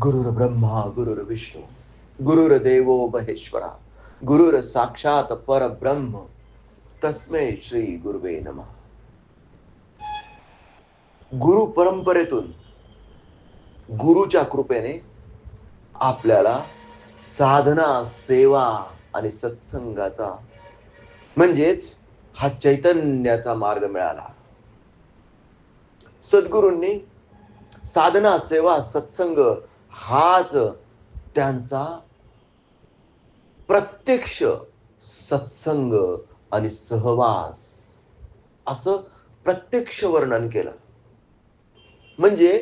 गुरुर ब्रह्मा गुरुर विष्णू गुरुर देवो महेश्वरा गुरुर साक्षात परब्रह्म. तस्मे श्री गुरुवे नमः. गुरु परंपरेतून गुरुच्या कृपेने आपल्याला साधना सेवा आणि सत्संगाचा म्हणजेच हा चैतन्याचा मार्ग मिळाला. सद्गुरूंनी साधना सेवा सत्संग हाच त्यांचा प्रत्यक्ष सत्संग आणि सहवास. असं प्रत्यक्ष वर्णन केलं. म्हणजे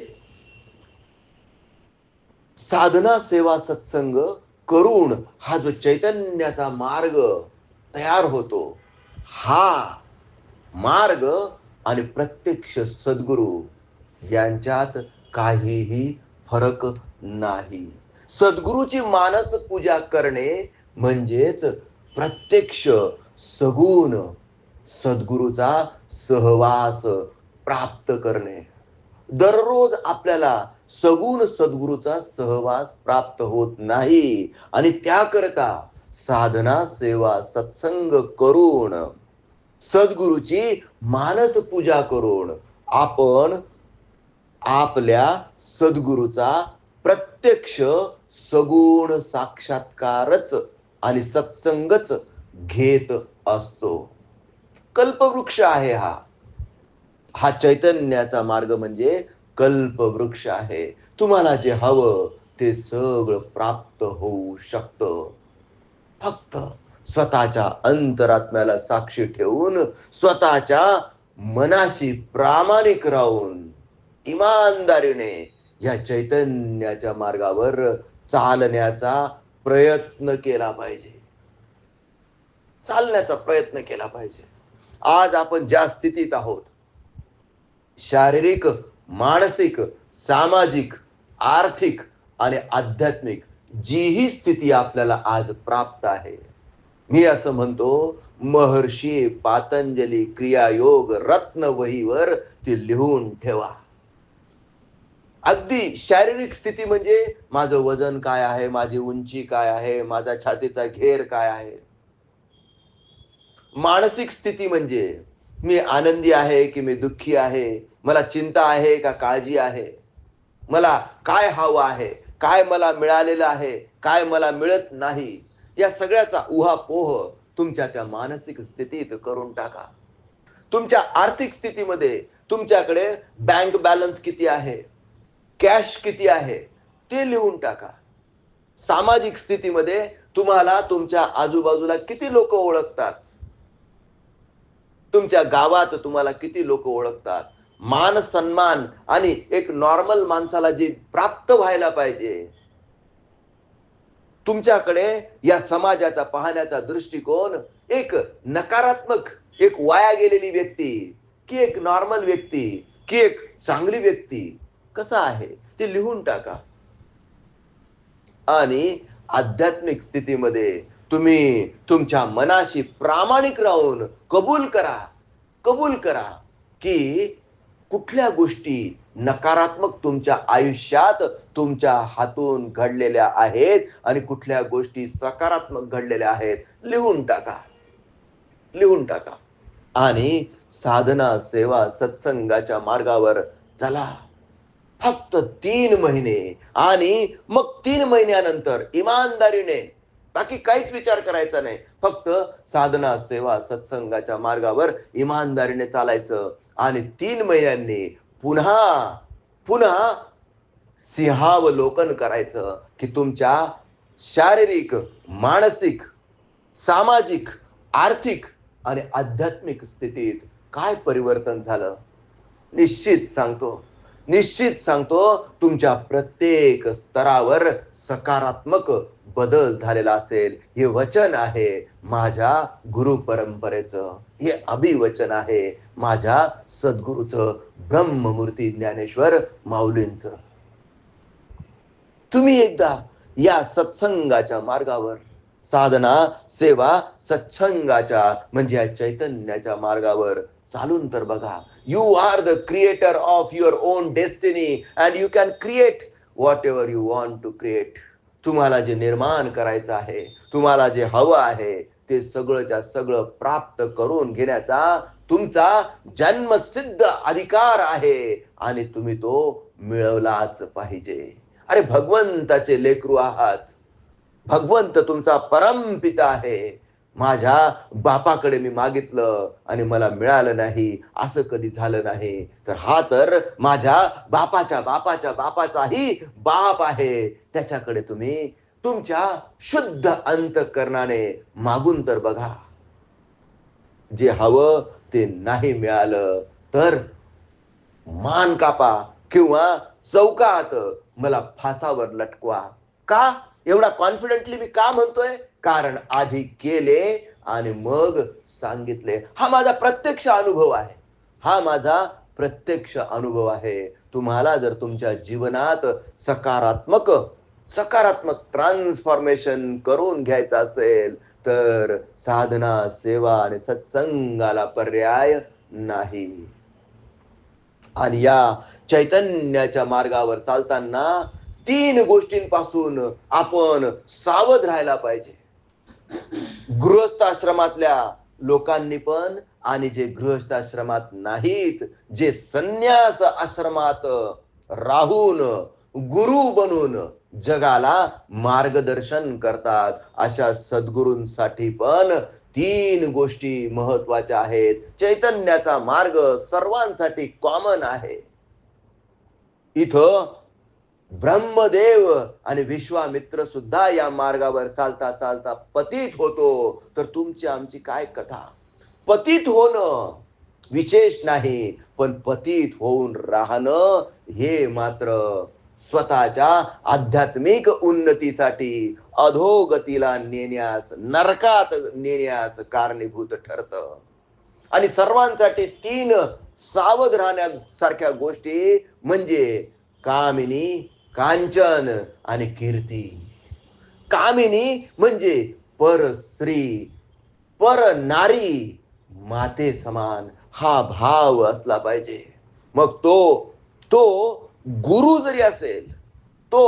साधना सेवा सत्संग करून हा जो चैतन्याचा मार्ग तयार होतो हा मार्ग आणि प्रत्यक्ष सद्गुरू यांच्यात काहीही फरक नाही. सद्गुरूची मानस पूजा करणे म्हणजेच प्रत्यक्ष सगुण सद्गुरूचा सहवास प्राप्त करणे. दररोज आपल्याला सगुण सद्गुरूचा सहवास प्राप्त होत नाही आणि त्याकरता साधना सेवा सत्संग करून सद्गुरूची मानस पूजा करून आपण आपल्या सद्गुरूचा प्रत्यक्ष सगुण साक्षात्कारच आणि सत्संगच घेत असतो. कल्पवृक्ष आहे हा. हा चैतन्याचा मार्ग म्हणजे कल्पवृक्ष आहे. तुम्हाला जे हवं ते सगळं प्राप्त होऊ शकतं. फक्त स्वतःच्या अंतरात्म्याला साक्षी ठेवून स्वतःच्या मनाशी प्रामाणिक राहून इमानदारीने या चैतन्याच्या मार्गावर चालण्याचा प्रयत्न केला पाहिजे. चालण्याचा प्रयत्न केला पाहिजे. आज आपण ज्या स्थितीत आहोत शारीरिक मानसिक सामाजिक आर्थिक आणि आध्यात्मिक जी ही स्थिती आपल्याला आज प्राप्त आहे. मी असं म्हणतो महर्षी पातंजली क्रियायोग रत्न वहीवर ती लिहून ठेवा. अगदी शारीरिक स्थिती म्हणजे माझं वजन काय आहे माझी उंची काय आहे माझा छातीचा घेर काय आहे? मानसिक स्थिती म्हणजे मी आनंदी आहे की मी दुःखी आहे? मला चिंता आहे का काळजी आहे? मला काय हवं आहे? काय मला मिळालेलं आहे? काय मला मिळत नाही? या सगळ्याचा उहापोह तुमच्या त्या मानसिक स्थितीत करून टाका. तुमच्या आर्थिक स्थितीमध्ये तुमच्याकडे बँक बॅलन्स किती आहे? कॅश किती आहे ते लिहून टाका. सामाजिक स्थितीमध्ये तुम्हाला तुमच्या आजूबाजूला किती लोक ओळखतात? तुमच्या गावात तुम्हाला किती लोक ओळखतात? मान सन्मान आणि एक नॉर्मल माणसाला जे प्राप्त व्हायला पाहिजे. तुमच्याकडे या समाजाचा पाहण्याचा दृष्टिकोन एक नकारात्मक एक वाया गेलेली व्यक्ती की एक नॉर्मल व्यक्ती की एक चांगली व्यक्ती. कसं आहे? ते लिहून टाका. आणि आध्यात्मिक स्थितीमध्ये तुम्ही तुमच्या मनाशी प्रामाणिक राहून कबूल करा. कबूल करा की कुठल्या गोष्टी नकारात्मक तुमच्या आयुष्यात तुमच्या हातून घडलेल्या आहेत आणि कुठल्या गोष्टी सकारात्मक घडलेल्या आहेत लिहून टाका. लिहून टाका. आणि साधना सेवा सत्संगाच्या मार्गावर चला. फक्त तीन महिने आणि मग तीन महिन्यानंतर इमानदारीने बाकी काहीच विचार करायचा नाही. फक्त साधना सेवा सत्संगाच्या मार्गावर इमानदारीने चालायचं आणि तीन महिन्यांनी पुन्हा पुन्हा सिंहावलोकन करायचं की तुमच्या शारीरिक मानसिक सामाजिक आर्थिक आणि आध्यात्मिक स्थितीत काय परिवर्तन झालं? निश्चित सांगतो. निश्चित सांगतो तुमच्या प्रत्येक स्तरावर सकारात्मक बदल झालेला असेल. हे वचन आहे माझ्या गुरु परंपरेचं. हे अभिवचन आहे माझ्या सद्गुरूचं ब्रह्ममूर्ती ज्ञानेश्वर माऊलींच. तुम्ही एकदा या सत्संगाच्या मार्गावर साधना सेवा सत्संगाच्या म्हणजे या चैतन्याच्या मार्गावर चालून तर बघा. You are the creator of your own destiny and you can create whatever you you to to create तुम्हाला जे निर्माण करायचं आहे तुम्हाला जे हवं आहे ते सगळंच्या सगळं प्राप्त करून घेण्याचा तुमचा जन्मसिद्ध अधिकार आहे आणि तुम्ही तो मिळवलाच पाहिजे. अरे भगवंताचे लेकरू आहात. भगवंत तुमचा परमपिता आहे. माझ्या बापाकडे मी मागितलं आणि मला मिळालं नाही असं कधी झालं नाही. तर हा तर माझ्या बापाच्या बापाच्या बापाचाही बाप आहे. त्याच्याकडे तुम्ही तुमच्या शुद्ध अंतकरणाने मागून तर बघा. जे हवं ते नाही मिळालं तर मान कापा किंवा चौकात मला फासावर लटकवा. का? एवढा कॉन्फिडेंटली मी का म्हणतोय? कारण आधी केले आणि मग सांगितले. हा माझा प्रत्यक्ष अनुभव आहे. हा माझा प्रत्यक्ष अनुभव आहे. तुम्हाला जर तुमच्या जीवनात सकारात्मक सकारात्मक ट्रान्सफॉर्मेशन करून घ्यायचं असेल तर साधना सेवा आणि सत्संगाला पर्याय नाही. आणि या चैतन्याच्या मार्गावर चालताना तीन गोष्टींपासून आपण सावध राहायला पाहिजे. गृहस्थाश्रमातल्या लोकांनी पण आणि जे गृहस्थाश्रमात नाहीत जे संन्यास आश्रमात राहून गुरु बनून जगाला मार्गदर्शन करतात अशा सद्गुरूंसाठी पण तीन गोष्टी महत्त्वाच्या आहेत. चैतन्याचा मार्ग सर्वांसाठी कॉमन आहे. इथं ब्रह्मदेव आणि विश्वामित्र सुद्धा या मार्गावर चालता चालता पतित होतो. तर तुमची आमची काय कथा? पतित होणं विशेष नाही पण पतित होऊन राहणं हे मात्र स्वतःच्या आध्यात्मिक उन्नतीसाठी अधोगतीला नेण्यास नरकात नेण्यास कारणीभूत ठरत. आणि सर्वांसाठी तीन सावध राहण्यासारख्या गोष्टी म्हणजे कामिनी कांचन आणि कीर्ती. कामिनी म्हणजे पर स्त्री पर नारी माते समान. हा भाव असला पाहिजे. मग तो तो गुरु जरी असेल तो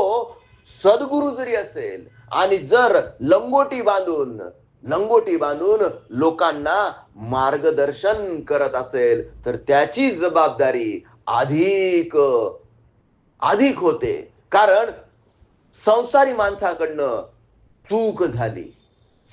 सद्गुरु जरी असेल आणि जर लंगोटी बांधून लंगोटी बांधून लोकांना मार्गदर्शन करत असेल तर त्याची जबाबदारी अधिक अधिक होते. कारण संसारी माणसाकडनं चूक झाली.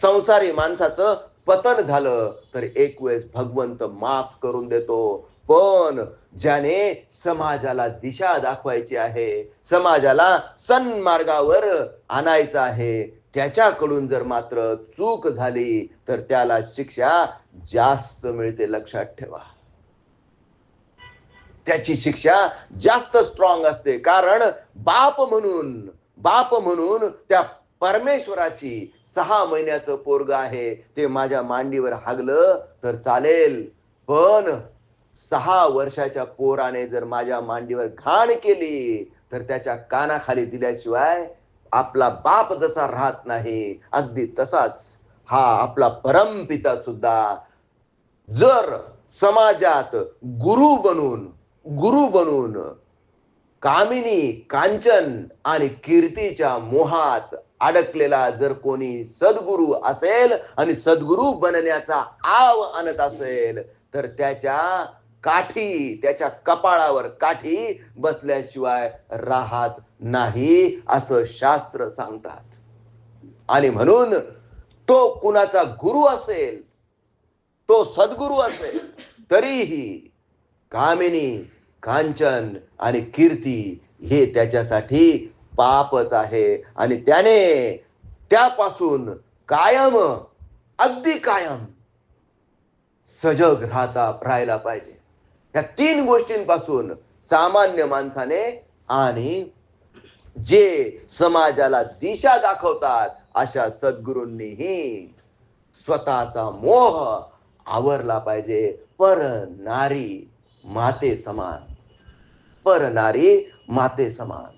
संसारी माणसाचं पतन झालं तर एक वेळेस भगवंत माफ करून देतो. पण ज्याने समाजाला दिशा दाखवायची आहे समाजाला सन्मार्गावर आणायचं आहे त्याच्याकडून जर मात्र चूक झाली तर त्याला शिक्षा जास्त मिळते लक्षात ठेवा. त्याची शिक्षा जास्त स्ट्रॉंग असते. कारण बाप म्हणून बाप म्हणून त्या परमेश्वराची सहा महिन्याचं पोरग आहे. ते माझ्या मांडीवर हागलं तर चालेल. पण सहा वर्षाच्या पोराने जर माझ्या मांडीवर घाण केली तर त्याच्या कानाखाली दिल्याशिवाय आपला बाप जसा राहत नाही अगदी तसाच हा आपला परमपिता सुद्धा जर समाजात गुरु बनून गुरु बनून कामिनी कांचन आणि कीर्तीच्या मोहात अडकलेला जर कोणी सद्गुरु असेल आणि सद्गुरु बनण्याचा आव आणत असेल तर त्याच्या काठी त्याच्या कपाळावर काठी बसल्याशिवाय राहत नाही असं शास्त्र सांगतात. आणि म्हणून तो कुणाचा गुरु असेल तो सद्गुरु असेल तरीही कामिनी कांचन आणि कीर्ती हे त्याच्यासाठी पापच आहे. आणि त्याने त्यापासून कायम अगदी कायम सजग राहता राहायला पाहिजे. या तीन गोष्टींपासून सामान्य माणसाने आणि जे समाजाला दिशा दाखवतात अशा सद्गुरूंनीही स्वतःचा मोह आवरला पाहिजे. पर नारी माते समान. पर नारी माते समान.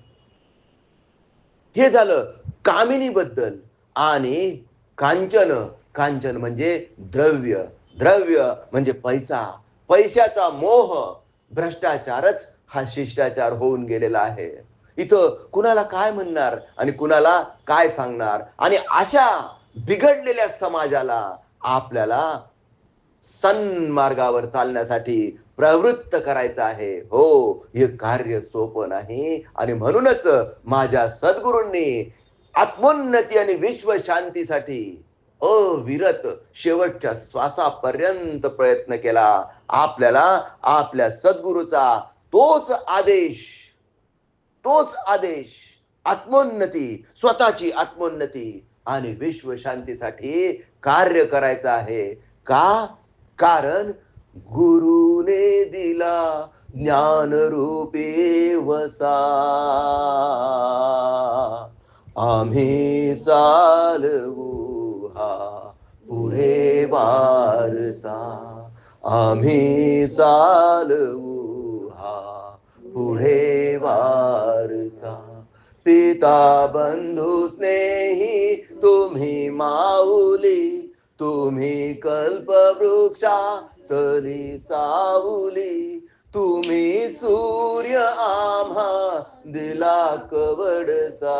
हे झालं कामिनी बद्दल आणि कांचन. कांचन म्हणजे द्रव्य. द्रव्य म्हणजे पैसा. पैशाचा मोह. भ्रष्टाचारच हा शिष्टाचार होऊन गेलेला आहे. इथं कुणाला काय म्हणणार आणि कुणाला काय सांगणार? आणि अशा बिघडलेल्या समाजाला आपल्याला सन्मार्गावर चालण्यासाठी प्रवृत्त करायचं आहे. हो हे कार्य सोपं नाही. आणि म्हणूनच माझ्या सद्गुरूंनी आत्मोन्नती आणि विश्व शांतीसाठी अविरत शेवटच्या श्वासापर्यंत प्रयत्न केला. आपल्याला आपल्या सद्गुरूचा तोच आदेश तोच आदेश आत्मोन्नती स्वतःची आत्मोन्नती आणि विश्व शांतीसाठी कार्य करायचं आहे. का? कारण गुरुने दिला ज्ञान रूपे वसा. आम्ही चालवू हा पुढे वारसा. आम्ही चालवू हा पुढे वारसा. पिता बंधू स्नेही तुम्ही माऊली तुम्ही कल्पवृक्षा तरी सावली तुम्ही सूर्य आम्हा दिला कवडसा.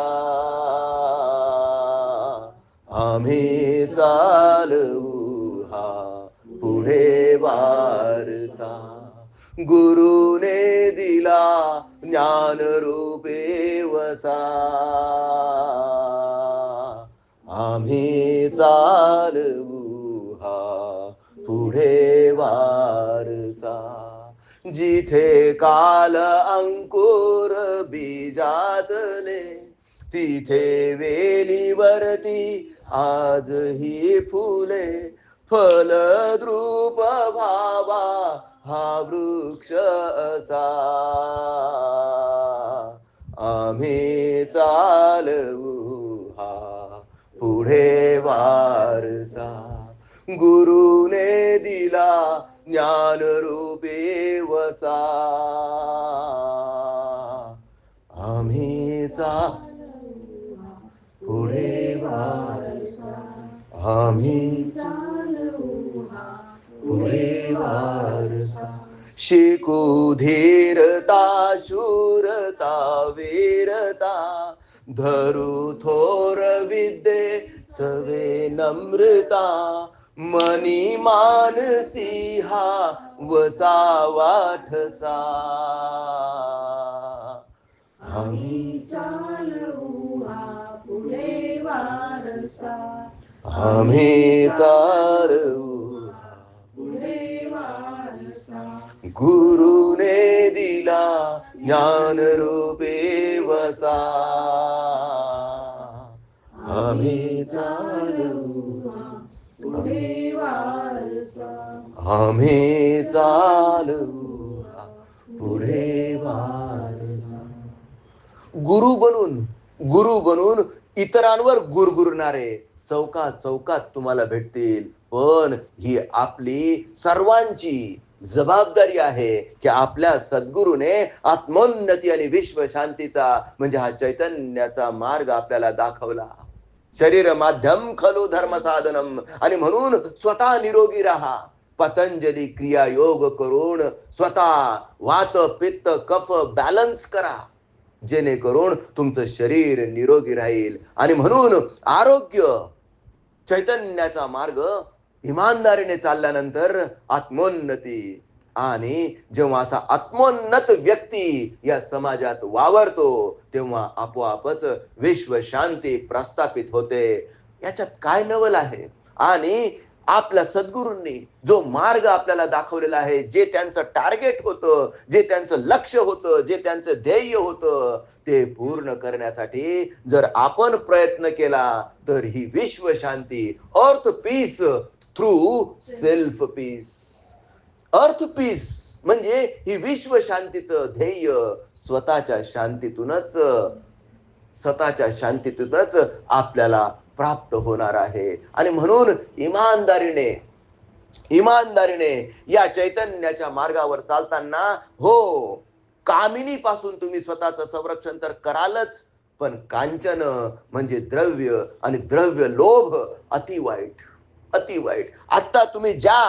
आम्ही चालवू हा पुढे वारसा. गुरुने दिला ज्ञान रूपे वसा. आम्ही चालवू हा पुढे वारसा जिथे काल अंकुर बीजातले तिथे वेलीवरती आज ही फुले फल द्रुप भावा हा वृक्ष असा. आम्ही चालवू हा पुढे वारसा. गुरुने दिला ज्ञान रूपे वसा आम्ही पुढे आम्ही पुढे वारसा शिकू धीरता शूरता वीरता धरू थोर विद्ये सवे नम्रता मनी मानसी हा वसा वाठसा. आम्ही पुढे वारसा. आम्ही पुढे वारसा. गुरुने दिला ज्ञान रूपे वसा. आम्ही चालू पुढे वारसा. आम्ही चालू पुढे वारसा. गुरु बनून गुरु बनून इतरांवर गुरगुरणारे चौकात चौकात तुम्हाला भेटतील. पण ही आपली सर्वांची जबाबदारी आहे की आपल्या सद्गुरूने आत्मोन्नती आणि विश्व शांतीचा म्हणजे हा चैतन्याचा मार्ग आपल्याला दाखवला. शरीर माध्यम खलु धर्म साधनम आणि म्हणून स्वतः निरोगी राहा. पतंजली क्रिया योग करून स्वतः वात पित्त कफ बॅलन्स करा. जेणेकरून तुमचं शरीर निरोगी राहील. आणि म्हणून आरोग्य चैतन्याचा मार्ग इमानदारीने चालल्यानंतर आत्मोन्नती आणि जेव्हा असा आत्मोन्नत व्यक्ती या समाजात वावरतो तेव्हा आपोआपच विश्व शांती प्रस्थापित होते. याच्यात काय नवल आहे? आणि आपल्या सद्गुरूंनी जो मार्ग आपल्याला दाखवलेला आहे जे त्यांचं टार्गेट होतं जे त्यांचं लक्ष होतं जे त्यांचं ध्येय होतं ते पूर्ण करण्यासाठी जर आपण प्रयत्न केला तर ही विश्व शांती earth peace through self peace earth peace म्हणजे ही विश्व शांतीचं ध्येय स्वतःच्या शांतीतूनच स्वतःच्या शांतीतूनच आपल्याला प्राप्त होणार आहे. आणि म्हणून इमानदारीने इमानदारीने या चैतन्याच्या मार्गावर चालताना हो कामिनी पासून तुम्ही स्वतःचं संरक्षण तर करालच पण कांचन म्हणजे द्रव्य आणि द्रव्य लोभ अति वाईट अति वाईट. आता तुम्ही ज्या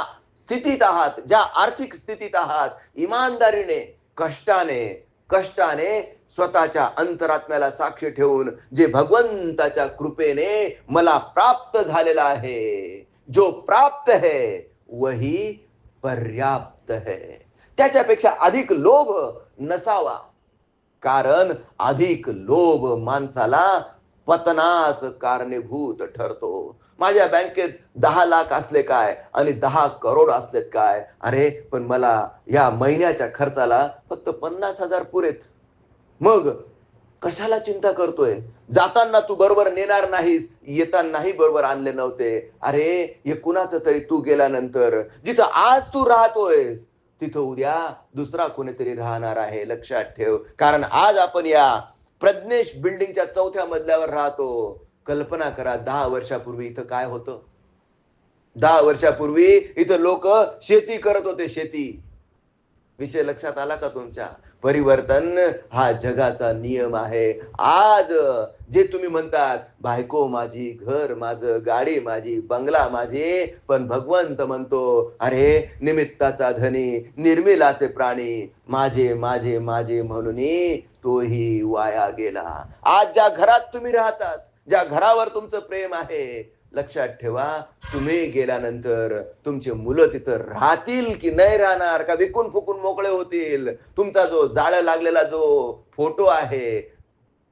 स्थितीत आहात ज्या आर्थिक स्थितीत आहात इमानदारीने कष्टाने कष्टाने स्वतःच्या अंतरात्म्याला साक्ष ठेवून जे भगवंताच्या कृपेने मला प्राप्त झालेला आहे जो प्राप्त है वही पर्याप्त है. त्याच्यापेक्षा अधिक लोभ नसावा. कारण अधिक लोभ माणसाला पतनास कारणीभूत ठरतो. माझ्या बँकेत दहा लाख असले काय आणि दहा करोड असलेत काय? अरे पण मला या महिन्याच्या खर्चाला फक्त पन्नास हजार पुरेत. मग कशाला चिंता करतोय? जाताना तू बरोबर नेणार नाहीस येतानाही बरोबर आणले नव्हते. अरे हे कुणाचं तरी तू गेल्यानंतर? जिथं आज तू राहतोयस तिथं उद्या दुसरा कोणीतरी राहणार आहे लक्षात ठेव. कारण आज आपण या प्रज्ञेश बिल्डिंगच्या चौथ्या मजल्यावर राहतो. कल्पना करा दहा वर्षापूर्वी इथं काय होतं? दहा वर्षापूर्वी इथं लोक शेती करत होते शेती. विषय लक्षात आला का तुमच्या? परिवर्तन हा जगाचा नियम आहे. आज जे तुम्ही म्हणतात बायको माझी घर माझं गाडी माझी बंगला माझी पण भगवंत म्हणतो अरे निमित्ताचा धनी निर्मिलाचे प्राणी माझे माझे माझे म्हणून तोही वाया गेला. आज ज्या घरात तुम्ही राहतात ज्या घरावर तुमचं प्रेम आहे लक्षात ठेवा तुम्ही गेल्यानंतर तुमचे मुलं तिथं राहतील की नाही राहणार का विकून फुकून मोकळे होतील? तुमचा जो जाळ लागलेला जो फोटो आहे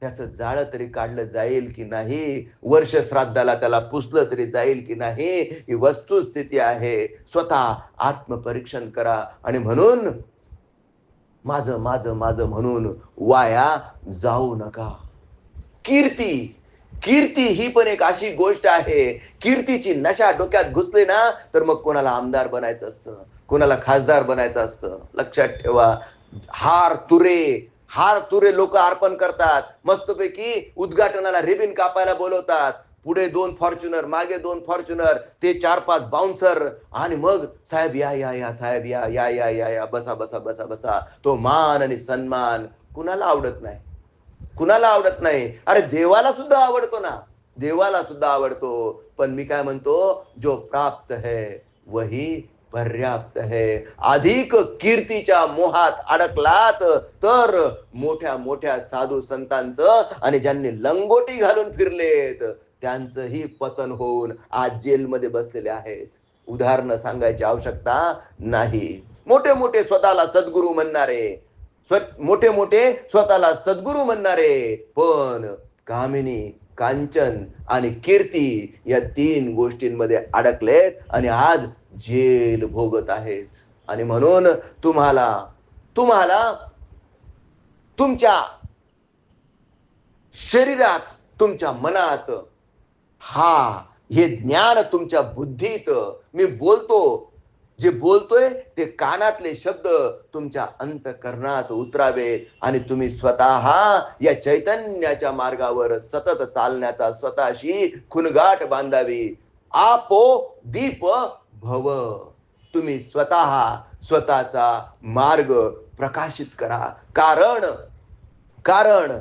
त्याचं जाळं तरी काढलं जाईल की नाही? वर्ष श्राद्धाला त्याला पुसलं तरी जाईल की नाही? ही वस्तुस्थिती आहे. स्वतः आत्मपरीक्षण करा आणि म्हणून माझं माझं माझं म्हणून वाया जाऊ नका. कीर्ती कीर्ती ही पण एक अशी गोष्ट आहे. कीर्तीची नशा डोक्यात घुसले ना तर मग कोणाला आमदार बनायचं असतं? कोणाला खासदार बनायचं असतं? लक्षात ठेवा. हार तुरे हार तुरे लोक अर्पण करतात. मस्तपैकी उद्घाटनाला रिबिन कापायला बोलवतात. पुढे दोन फॉर्च्युनर मागे दोन फॉर्च्युनर ते चार पाच बाउन्सर. आणि मग साहेब या या या साहेब या या या या या बसा बसा बसा बसा. तो मान आणि सन्मान कुणाला आवडत नाही? कुणाला आवडत नाही? अरे देवाला सुद्धा आवडतो ना. देवाला सुद्धा आवडतो. पण मी काय म्हणतो जो प्राप्त है वही पर्याप्त है. अधिक कीर्तीच्या मोहात अडकलात तर मोठ्या मोठ्या साधू संतांचं आणि ज्यांनी लंगोटी घालून फिरलेत त्यांचंही पतन होऊन आज जेलमध्ये बसलेले आहेत. उदाहरणं सांगायची आवश्यकता नाही. मोठे मोठे स्वतःला सद्गुरू म्हणणारे स्व- मोठे मोठे स्वतःला सद्गुरू म्हणणारे. पण कामिनी कांचन आणि कीर्ती या तीन गोष्टींमध्ये अडकलेत आणि आज जेल भोगत आहेत. आणि म्हणून तुम्हाला तुम्हाला तुमच्या शरीरात तुमच्या मनात हा हे ज्ञान तुमच्या बुद्धीत मी बोलतो. जे बोलतोय ते कानातले शब्द तुमच्या अंतकरणात उतरावे आणि तुम्ही स्वतः या चैतन्याच्या मार्गावर सतत चालण्याचा स्वतःशी खुनगाट बांधावी. आपो दीप भव. तुम्ही स्वतः स्वतःचा मार्ग प्रकाशित करा. कारण कारण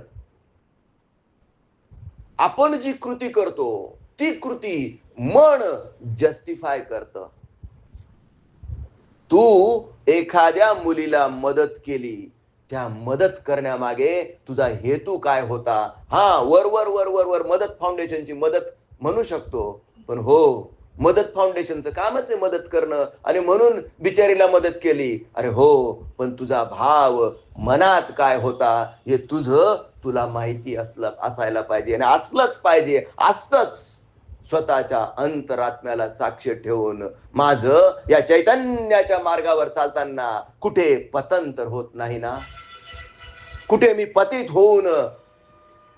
आपण जी कृती करतो ती कृती मन जस्टिफाय करतं. तू एखाद्या मुलीला मदत केली त्या मदत करण्यामागे तुझा हेतू काय होता? हा वर वर वर वर वर मदत फाउंडेशनची मदत म्हणू शकतो. पण हो मदत फाउंडेशनचं कामच आहे मदत करणं. आणि म्हणून बिचारीला मदत केली. अरे हो पण तुझा भाव मनात काय होता? हे तुझं तुला माहिती असलं असायला पाहिजे. आणि असलंच पाहिजे. असतच. स्वतःच्या अंतरात्म्याला साक्ष ठेवून माझं या चैतन्याच्या मार्गावर चालताना कुठे पतन तर होत नाही ना? कुठे मी पतित होऊन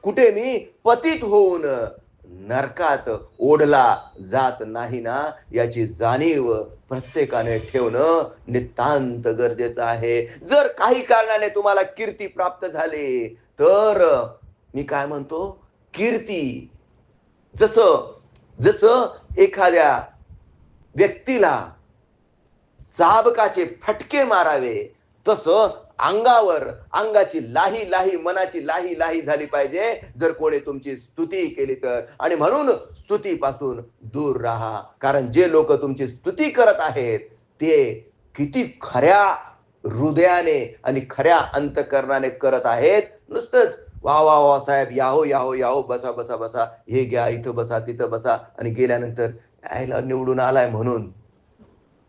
कुठे मी पतित होऊन नरकात ओढला जात नाही ना? याची जाणीव प्रत्येकाने ठेवणं नितांत गरजेचं आहे. जर काही कारणाने तुम्हाला कीर्ती प्राप्त झाली तर मी काय म्हणतो? कीर्ती. जसं जसं एखाद्या व्यक्तीला चाबकाचे फटके मारावे तसं अंगावर अंगाची लाही लाही मनाची लाही लाही झाली पाहिजे. जर कोणी तुमची स्तुती केली तर. आणि म्हणून स्तुतीपासून दूर राहा. कारण जे लोक तुमची स्तुती करत आहेत ते किती खऱ्या हृदयाने आणि खऱ्या अंतकरणाने करत आहेत. नुसतंच वा वा वा साहेब याहो याहो याहो बसा बसा बसा. हे घ्या इथं बसा तिथं बसा. आणि गेल्यानंतर यायला निवडून आलाय म्हणून.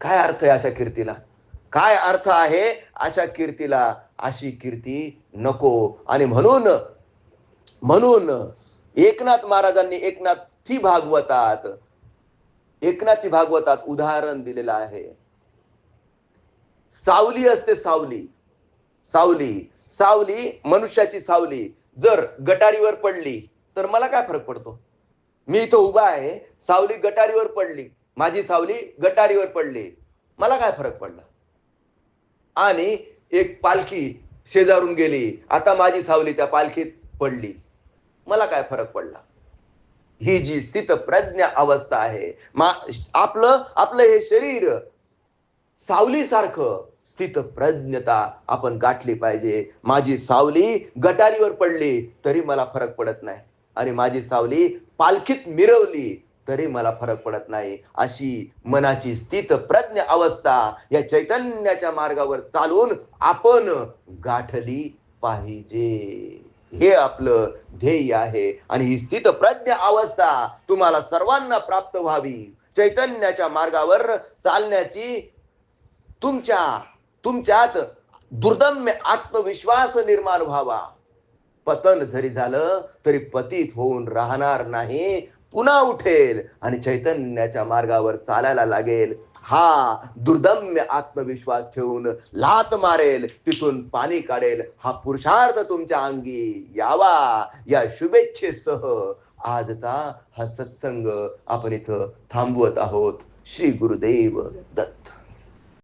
काय अर्थ आहे अशा कीर्तीला? काय अर्थ आहे अशा कीर्तीला? अशी कीर्ती नको. आणि म्हणून म्हणून एकनाथ महाराजांनी एकनाथी भागवतात एकनाथी भागवतात उदाहरण दिलेलं आहे. सावली असते सावली. सावली. सावली मनुष्याची सावली. जर गटारीवर पडली तर मला काय फरक पडतो? मी इथं उभा आहे सावली गटारीवर पडली माझी सावली गटारीवर पडली मला काय फरक पडला? आणि एक पालखी शेजारून गेली आता माझी सावली त्या पालखीत पडली मला काय फरक पडला? ही जी स्थित प्रज्ञा अवस्था आहे मा आपलं आपलं हे शरीर सावलीसारखं स्थित प्रज्ञता आपण गाठली पाहिजे. माझी सावली गटारीवर पडली तरी मला फरक पडत नाही. आणि माझी सावली पालखीत मिरवली तरी मला फरक पडत नाही. अशी मनाची स्थित प्रज्ञ अवस्था या चैतन्याच्या मार्गावर चालून आपण गाठली पाहिजे. हे आपलं ध्येय आहे. आणि ही स्थित प्रज्ञ अवस्था तुम्हाला सर्वांना प्राप्त व्हावी. चैतन्याच्या मार्गावर चालण्याची तुमच्या तुमच्यात दुर्दम्य आत्मविश्वास निर्माण व्हावा. पतन जरी झालं तरी पतित होऊन राहणार नाही. पुन्हा उठेल आणि चैतन्याच्या मार्गावर चालायला लागेल. हा दुर्दम्य आत्मविश्वास ठेवून लात मारेल तिथून पाणी काढेल. हा पुरुषार्थ तुमच्या अंगी यावा. या शुभेच्छेसह आजचा हा सत्संग आपण इथं थांबवत आहोत. श्री गुरुदेव दत्त.